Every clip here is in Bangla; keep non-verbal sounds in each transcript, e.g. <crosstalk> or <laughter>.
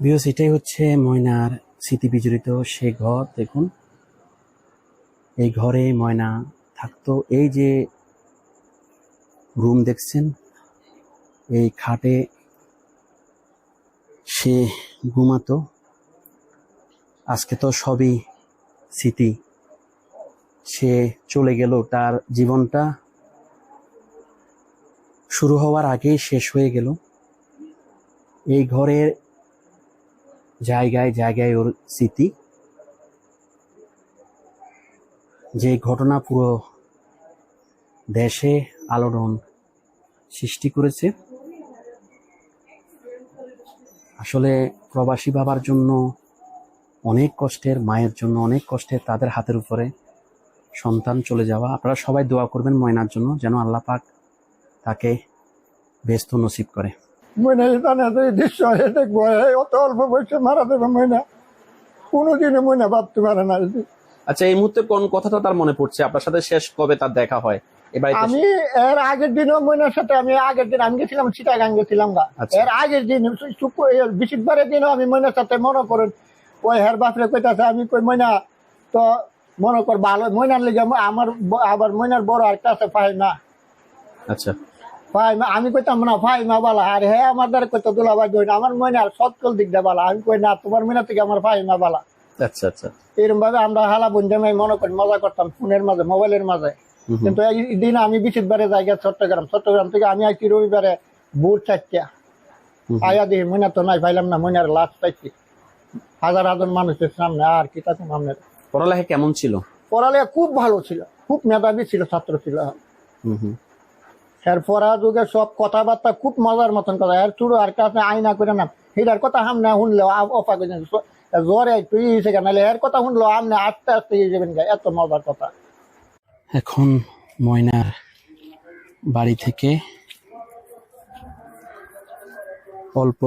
বিকজ এটাই হচ্ছে ময়নার স্মৃতি বিজড়িত সে ঘর। দেখুন, এই ঘরে ময়না থাকতো। এই যে রুম দেখছেন, এই খাটে সে ঘুমাতো। আজকে তো সবই স্মৃতি। সে চলে গেল, তার জীবনটা শুরু হওয়ার আগেই শেষ হয়ে গেল। এই ঘরের জায়গায় জায়গায় ওর স্মৃতি। যে ঘটনা পুরো দেশে আলোড়ন সৃষ্টি করেছে। আসলে প্রবাসী বাবার জন্য অনেক কষ্টের, মায়ের জন্য অনেক কষ্টের তাদের হাতের উপরে সন্তান চলে যাওয়া। আপনারা সবাই দোয়া করবেন ময়নার জন্য যেন আল্লাহ পাক তাকে ব্যস্ত নসিব করে। ময়না জানে তো এই দৃশ্য দেখব অত অল্প বয়সে মারা দেবে ময়না। কোনোদিনও ময়না ভাবতে পারে না আচ্ছা এই মুহূর্তে কোন কথাটা তার মনে পড়ছে? আপনার সাথে শেষ কবে তার দেখা হয়? আমি এর আগের দিনও ময়নার সাথে আমি আগের দিন আমি গেছিলাম চিটাগাং গেছিলাম গা। আচ্ছা। এর আগের দিন বৃহস্পতিবারের দিনও আমি ময়নার সাথে মনে করেন ওই হের বাপরে কইতাছে আমি কই ময়না তো মনে কর ভালো ময়নার লেগে আমার আবার ময়নার বড় একটা আছে পাই না। আচ্ছা। আমি কইতাম না ফাহিমা বালা আর হে আমার দ্বারা কইতো দুলাভাই দই আমার ময়নার সৎকল দিক দিয়ে বালা আমি কই না তোমার ময়না থেকে আমার ফাহিমা বালা। আচ্ছা আচ্ছা। এরকম ভাবে আমরা হালা বন্ধু মনে করি মজা করতাম ফোনের মাঝে মোবাইলের মাঝে। কিন্তু এই দিন আমি বিচিতবারে জায়গা চট্টগ্রাম চট্টগ্রাম থেকে আমি আইছি রবিবারে বুট চারটা। আয়া দিই মইনা তো নাই পাইলাম না মনে আর লাশ পাইছি। হাজার হাজার মানুষের সামনে আর কি তাতে সামনে। পড়ালেখা কেমন ছিল? পড়ালেখা খুব ভালো ছিল খুব মেধাবী ছিল ছাত্র ছিল। হুম। হুম এর যুগে সব কথাবার্তা খুব মজার মতন কথা। এর চুড়ো আর কাছে আইনা করে না হিরার কথা সামনে শুনলে অফা করে জ্বরে একটু ই হয়েছে কেন? এর কথা শুনলো আমনে আস্তে আস্তে যাবেন এত মজার কথা। এখন ময়নার বাড়ি থেকে অল্প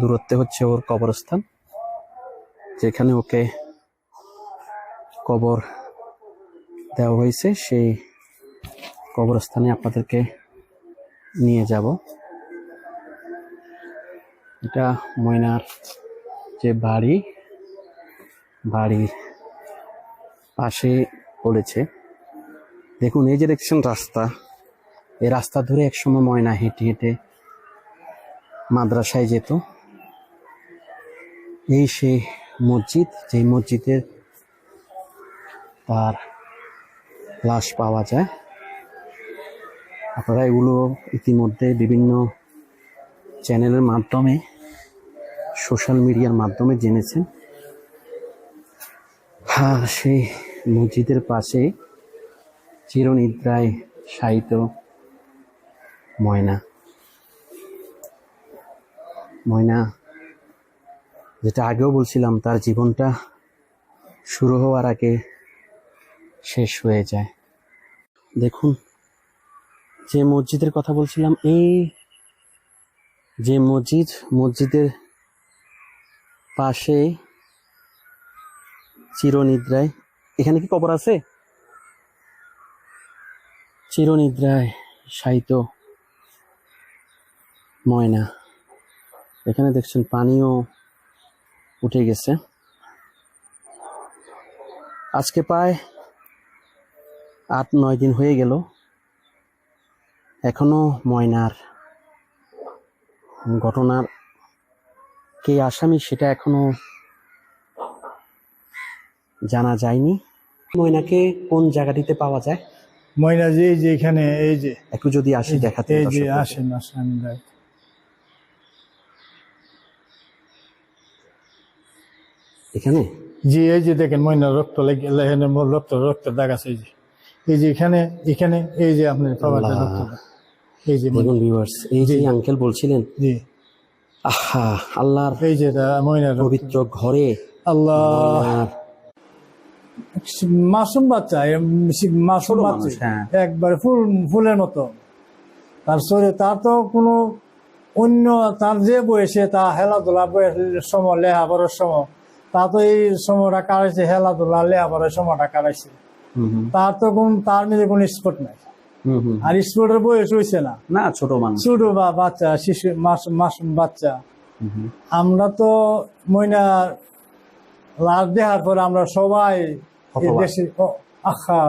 দূরত্বে হচ্ছে ওর কবরস্থান, যেখানে ওকে কবর দেওয়া হয়েছে। সেই কবরস্থানে আপনাদেরকে নিয়ে যাব। এটা ময়নার যে বাড়ি, বাড়ির পাশে পড়েছে। দেখুন, এই যে দেখছেন রাস্তা, এই রাস্তা ধরে একসময় ময়না হেঁটে হেঁটে মাদ্রাসায় যেত। এই সেই মসজিদ, যেই মসজিদের তার লাশ পাওয়া যায়। আপনারা এগুলো ইতিমধ্যে বিভিন্ন চ্যানেলের মাধ্যমে, সোশ্যাল মিডিয়ার মাধ্যমে জেনেছেন। হ্যাঁ সেই মসজিদের পাশে চিরনিদ্রায় শায়িত ময়না। ময়না, যেটা আগেও বলছিলাম, তার জীবনটা শুরু হওয়ার আগে শেষ হয়ে যায়। দেখুন যে মসজিদের কথা বলছিলাম, এই যে মসজিদ, মসজিদের পাশে চিরনিদ্রায়, এখানে কি কবর আছে? চিরনিদ্রায় শায়িত ময়না। এখানে দেখছেন পানিও উঠে গেছে। আজকে প্রায় আট নয় দিন হয়ে গেল। এখনও ময়নার ঘটনার কে আসামি সেটা এখনও জানা যায়নি ময়নাকে কোন জায়গাটিতে পাওয়া যায় ময়না যে এই যে এখানে এই যে একটু যদি আসি দেখাতে এই যে আসেন আসেন। এখানে জি এই যে দেখেন ময়না রক্ত লেগে রক্ত রক্ত দাগ আছে এই যে এই যে এখানে এখানে এই যে আপনার পাওয়ার আল্লাহ। রক্ত। এই যে দেখুন ভিউয়ার্স এই যে আঙ্কেল বলছিলেন জি। আহা আল্লাহর এই যে এটা পবিত্র ঘরে আল্লাহ। মাসুম বাচ্চা মাসুম বাচ্চা। মানুষ, হ্যাঁ। ফুল ফুলের মতো। তার শরীরে তার তো কোনো অন্য তার যে বয়সে তা খেলাধুলা বয়সের সময় লেহাপড়ার সময় তা তো এই সময়টা কাটাইছে খেলাধুলা লেহাপড়ার সময়টা কাটাইছে। তার তো কোন তার মধ্যে কোনো স্পট নাই। আর স্পোর্টের বয়স হয়েছে না। না ছোট মানুষ। ছোট বা বাচ্চা শিশু মাসুম বাচ্চা। আমরা তো ময়না লাশ দেখার পর আমরা সবাই দেশে আখা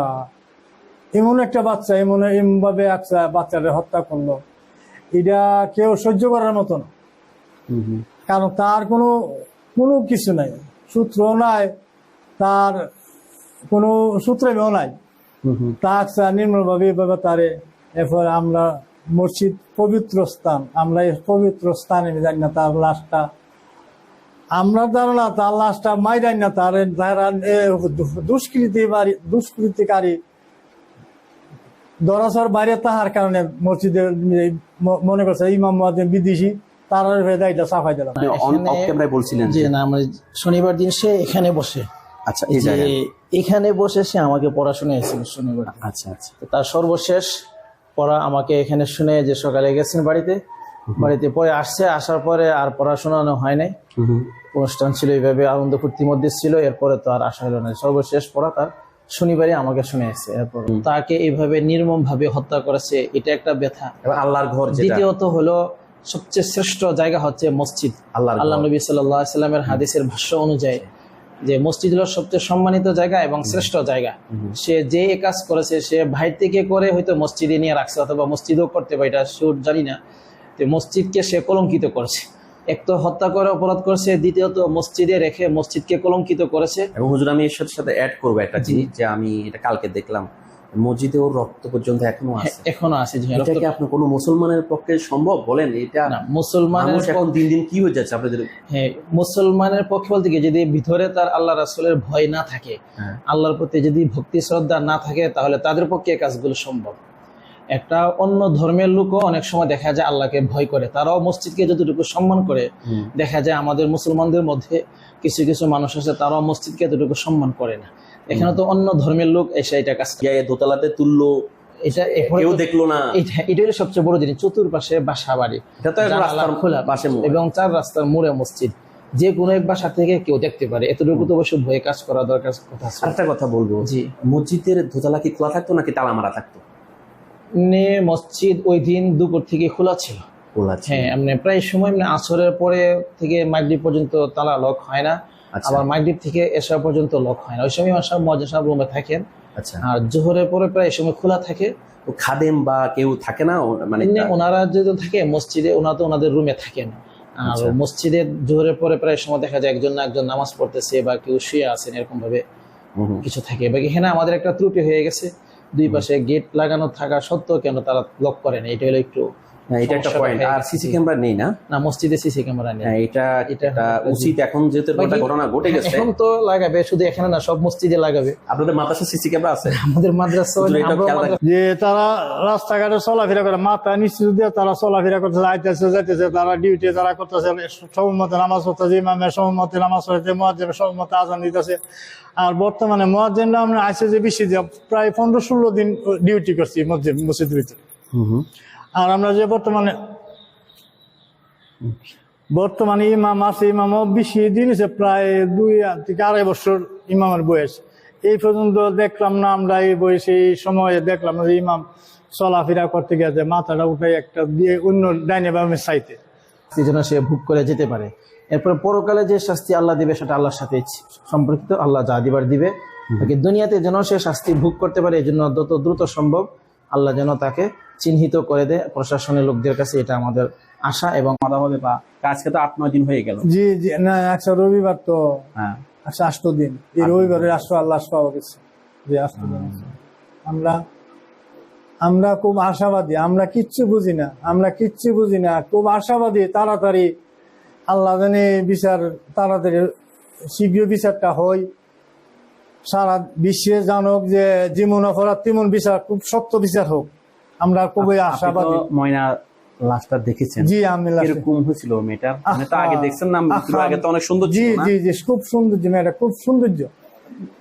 এমন একটা বাচ্চা এমন এমন ভাবে একটা বাচ্চাদের হত্যা করল। এটা কেউ সহ্য করার মতো না। কারণ তার কোনো কোনো কিছু নাই। সূত্র নাই তার কোনো সূত্রেও নাই। হুম। হুম। এভাবে তারে এরপর আমরা মসজিদ পবিত্র স্থান আমরা এই পবিত্র স্থানে জানি না তার লাশটা। আমরা ধারণা তার লাশটা না তার তারা দুষ্কৃতি বাড়ি- দুষ্কৃতিকারী দরাসর বাইরে তাহার কারণে মসজিদে মনে করছে ইমাম মুয়াজ্জিন বিদেশি তারা দায়িত্ব সাফাই দিলাম। বলছিলেন যে- না আমরা শনিবার দিন সে এখানে বসে। আচ্ছা এই যে এখানে বসে সে আমাকে পড়া শুনিয়েছিল শনিবার। আচ্ছা আচ্ছা। তার সর্বশেষ পড়া আমাকে এখানে শুনে যে সকালে গেছেন বাড়িতে বাড়িতে পরে আসছে আসার পরে আর পড়াশোনানো হয় নাই। অনুষ্ঠান ছিল এইভাবে আনন্দ ফুর্তির মধ্যে ছিল এরপরে তো আর আসা হলো না। সর্বশেষ পড়া তার শনিবারই আমাকে শুনে এসেছে এরপর তাকে এইভাবে নির্মম ভাবে হত্যা করেছে এটা একটা ব্যথা। আল্লাহর ঘর দ্বিতীয়ত হলো সবচেয়ে শ্রেষ্ঠ জায়গা হচ্ছে মসজিদ। আল্লাহ আল্লাহ। নবী সাল্লামের হাদিসের ভাষ্য অনুযায়ী যে মসজিদ হলো সবচেয়ে সম্মানিত জায়গা এবং শ্রেষ্ঠ জায়গা। সে যে কাজ করেছে সে ভাই থেকে করে হয়তো মসজিদে নিয়ে রাখছে অথবা মসজিদও করতে পারে এটা সুর জানি না। যে মসজিদকে সে কলঙ্কিত করেছে। এক তো হত্যা করে অপরাধ করেছে। দ্বিতীয়ত মসজিদে রেখে মসজিদকে কলঙ্কিত করেছে। এবং হুজুর আমি এর সাথে সাথে অ্যাড করব একটা জিনিস যে আমি এটা কালকে দেখলাম। মসজিদে ওর রক্ত পর্যন্ত এখনও আছে। এখনও আছে এটা কি আপনার কোনো মুসলমানের পক্ষে সম্ভব বলেন? এটা না মুসলমানের এখন দিন দিন কি হয়ে যাচ্ছে আপনাদের? হ্যাঁ মুসলমানের পক্ষে বলতে কি যদি ভিতরে তার আল্লাহ রাসুলের ভয় না থাকে হ্যাঁ। আল্লাহর প্রতি যদি ভক্তি শ্রদ্ধা না থাকে তাহলে তাদের পক্ষে কাজগুলো সম্ভব। একটা অন্য ধর্মের লোকও অনেক সময় দেখা যায় আল্লাহকে ভয় করে। তারাও মসজিদকে যতটুকু সম্মান করে দেখা যায় আমাদের মুসলমানদের মধ্যে কিছু কিছু মানুষ আছে তারাও মসজিদকে এতটুকু সম্মান করে না। এখানে তো অন্য ধর্মের লোক এসে এটা কাজ দোতলাতে তুললো এটা কেউ দেখল না। এটা হলো সবচেয়ে বড় জিনিস চতুর্পাশে বাসা বাড়ি। খোলা পাশে এবং চার রাস্তার মোড়ে মসজিদ। যে কোনো এক বাসা থেকে কেউ দেখতে পারে। এতটুকু তো অবশ্য ভয়ে কাজ করা দরকার কথা। কথা বলব। জি। মসজিদের দোতলা কি খোলা থাকতো নাকি তালা মারা থাকতো? নে মসজিদ ওই দিন দুপুর থেকে খোলা ছিল। খোলা ছিল। হ্যাঁ প্রায় সময় আসরের পরে থেকে মাগরিব পর্যন্ত তালা লক হয় না। আবার মাগরিব থেকে এসা পর্যন্ত লক হয় না। ওই সময় সব মজা সব রুমে থাকেন। আচ্ছা। আর জোহরের পরে প্রায় সময় খোলা থাকে। খাদেম বা কেউ থাকে না? মানে ওনারা যদি থাকে মসজিদে ওনারা তো ওনাদের রুমে থাকেন। আর আচ্ছা। মসজিদে জোহরের পরে প্রায় সময় দেখা যায় একজন না একজন নামাজ পড়তেছে বা কেউ শুয়ে আছেন এরকম ভাবে। কিছু থাকে। বা এখানে আমাদের একটা ত্রুটি হয়ে গেছে। দুই পাশে গেট লাগানো থাকা সত্ত্বেও কেন তারা লক করে না? এটা হলো একটু হ্যাঁ, এটা একটা পয়েন্ট আর সিসি ক্যামেরা নেই না? না মসজিদে সিসি ক্যামেরা নেই। হ্যাঁ, এটা এটা এটা উচিত এখন যেহেতু একটা ঘটনা ঘটে গেছে। এখন তো লাগাবে শুধু এখানে না সব মসজিদে লাগাবে। আপনাদের মাদ্রাসা সিসি ক্যামেরা আছে? <laughs> আমাদের মাদ্রাসা হুজুর, এটাও আমরাও খেয়াল মাদ্রাসা- যে তারা রাস্তাঘাটে চলাফেরা করে মাথা দিয়ে তারা চলাফেরা আইতেছে যাইতেছে তারা ডিউটি তারা করতেছে সমমতে নামাজ পড়তেছে ইমামের সমমতে নামাজ পড়তেছে মহাজের সমমতে আজান দিতেছে। আর বর্তমানে আমরা আইসে যে বেশি প্রায় পনেরো ষোলো দিন ডিউটি করছি মসজিদ মসজিদের ভিতরে। আর আমরা যে বর্তমানে বর্তমানে ইমাম আছে ইমাম বেশি দিন প্রায় দুই থেকে আড়াই বছর ইমামের বয়স। এই পর্যন্ত দেখলাম না আমরা এই বয়সে এই সময়ে দেখলাম যে ইমাম চলাফেরা করতে গেছে মাথাটা উঠে একটা দিয়ে অন্য ডাইনে বামে চাইতে শাস্তি যেন সে ভোগ করে যেতে পারে। এরপরে পরকালে যে শাস্তি আল্লাহ দিবে সেটা আল্লাহর সাথে সম্পর্কিত আল্লাহ যা দিবার দিবে। দুনিয়াতে যেন সে শাস্তি ভোগ করতে পারে এই জন্য যত দ্রুত সম্ভব আল্লাহ যেন তাকে চিহ্নিত করে দেয় প্রশাসনের লোকদের কাছে এটা আমাদের আশা এবং মাদা হবে বা আজকে তো আট নয় দিন হয়ে গেল। জি জি না একশো রবিবার তো হ্যাঁ। একশো আষ্ট দিন। এই রবিবারে রাষ্ট্র আল্লাহ পাওয়া গেছে। যে আছে। আমরা আমরা খুব আশাবাদী আমরা কিচ্ছু বুঝি না আমরা কিচ্ছু বুঝি না খুব আশাবাদী তাড়াতাড়ি আল্লাহ জানে বিচার তাড়াতাড়ি শীঘ্র বিচারটা হয়। সারা বিশ্বে জানুক যে যেমন অপরাধ তেমন বিচার খুব সত্য বিচার হোক। আমরা খুবই আশাবাদী। ময়না লাশটা দেখেছেন। জি আমি last এ- কীরকম হয়েছিল মেয়েটার? মানে তো আগে দেখছেন না আগে তো অনেক সুন্দর জি জি জি খুব সৌন্দর্য মেয়েটা খুব সৌন্দর্য।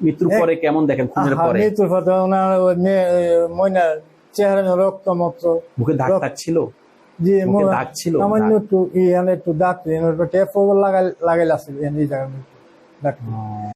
মৃত্যুর পরে কেমন দেখেন খুনের পরে? মৃত্যুর পথে ওনার ময়নার চেহারা রক্ত মত মুখে দাগ ছিল? জি মুখে দাগ ছিল, সামান্য একটু ইয়ানে একটু দাগ টেপ লাগাই আছে এই জায়গার মধ্যে। দাগ